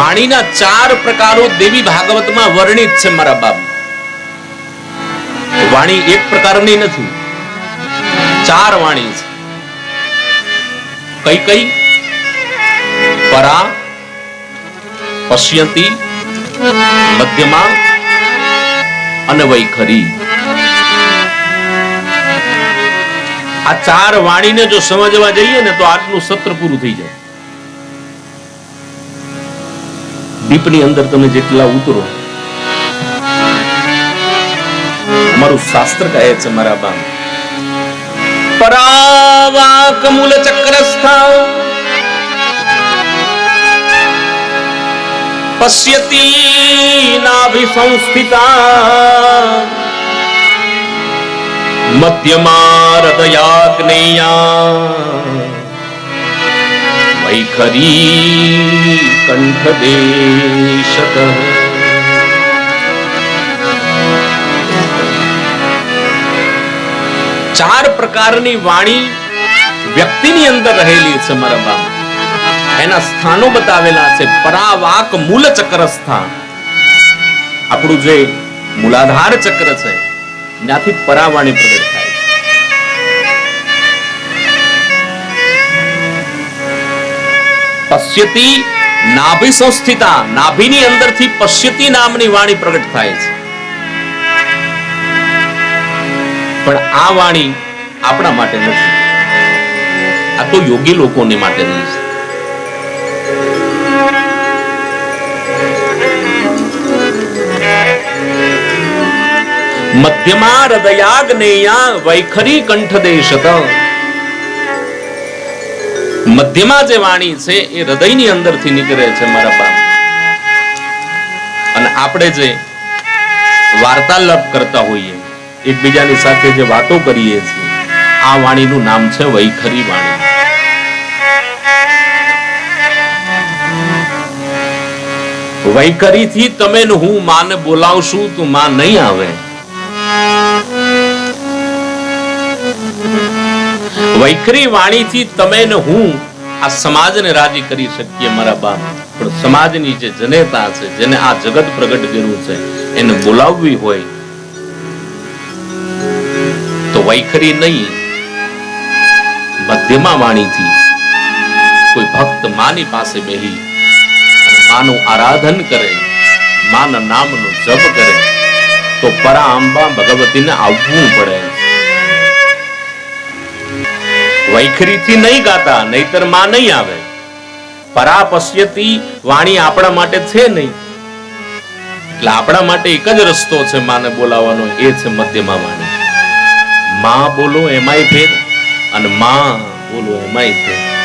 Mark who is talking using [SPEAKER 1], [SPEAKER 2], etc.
[SPEAKER 1] વાણીના ચાર પ્રકારો દેવી ભાગવતમાં વર્ણિત છે મારા બાપ. વાણી એક પ્રકારની નથી, ચાર વાણી છે. કઈ કઈ પરા, પશ્યંતી, મધ્યમા અને વૈખરી. આ ચાર વાણીને જો સમજવા જઈએ ને તો આજનું સત્ર પૂરું થઈ જાય. દીપની અંદર તમે જેટલા ઉતરો, અમારું શાસ્ત્ર કહે છે મારા બા પરાવાક મૂળ ચક્રસ્થા પશ્યતી નાભિ સંસ્થિતા મધ્યમા હૃદયાગ્નેયા વૈખરી કંઠદેશત ચાર પ્રકારની વાણી વ્યક્તિની અંદર રહેલી છે મારા બાપ એના સ્થાનો બતાવેલા છે પરાવાક મૂલ ચક્ર સ્થાન આપણું જે મૂલાધાર ચક્ર છે ત્યાંથી પરાવાણી પ્રગટ થાય પશ્યતી નાભિ સંસ્થિતા, નાભિની અંદરથી પશ્યતિ નામની વાણી પ્રગટ થાય છે. પણ આ વાણી આપણા માટે નથી. આ તો યોગી લોકોને માટેની છે. મધ્યમાં હૃદયાગ્નેયા વૈખરી કંઠ કંઠદેશત મધ્યમાં જે વાણી છે એ હૃદયની અંદરથી નીકળે છે મારા બાપ. અને આપણે જે વાર્તાલાપ કરતા હોઈએ, એકબીજાની સાથે જે વાતો કરીએ છીએ, આ વાણીનું નામ છે વૈખરી વાણી. વૈખરીથી તમે હું માને બોલાવશું તો માં નહીં આવે. વૈખરી વાણીથી તમે ને હું આ સમાજને રાજી કરી શકીએ મારા બાપ. પણ સમાજની જે જનેતા છે, જેને આ જગત પ્રગટ કર્યું છે, એને બોલાવવી હોય તો વૈખરી નહીં, મધ્યમા વાણીથી કોઈ ભક્ત માની પાસે બેહી માનું આરાધન કરે, માના નામનો જપ કરે, તો પરા અંબા ભગવતીને આવવું પડે. વૈખરીથી નહીં ગાતા, નહીતરમાં નહીં આવે. પરાપશ્યતી વાણી આપણા માટે છે નહીં. એટલે આપણા માટે એક જ રસ્તો છે માને બોલાવવાનો, એ છે મધ્યમાં વાણી. માં બોલો, એમાંય ભેદ. અને માં બોલો, એમાંય ફેર